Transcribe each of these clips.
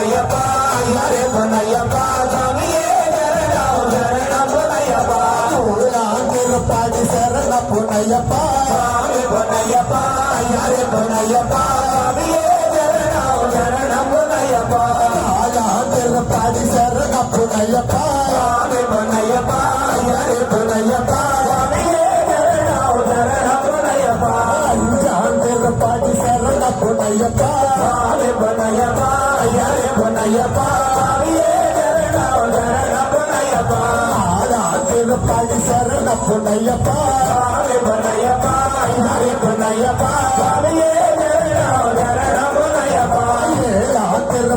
ஐயாரே பொன்னையப்பா சாமியே சரணம் சரணம் பொன்னையப்பா பாடி சரண சரணம் பொன்னையப்பா சாமி பொன்னையப்பா ஐயாரே பொன்னையப்பா சாமியே சரணம் சரணம் பொன்னையப்பா சாமி பொன்னையப்பா ஐயாரே பொன்னையப்பா சாமியே சரணம் சரணம் பொன்னையப்பா சாமி பொன்னையப்பா ஐயாரே பொன்னையப்பா சாமியே சரணம் சரணம் பொன்னையப்பா ஏழாந்திர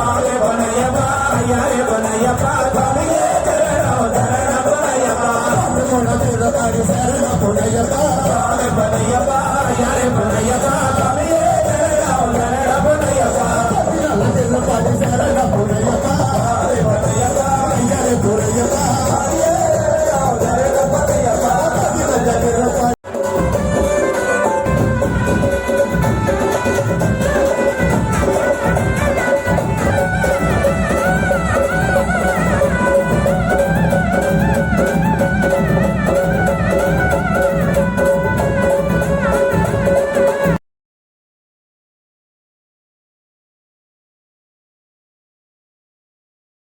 ya re ya da da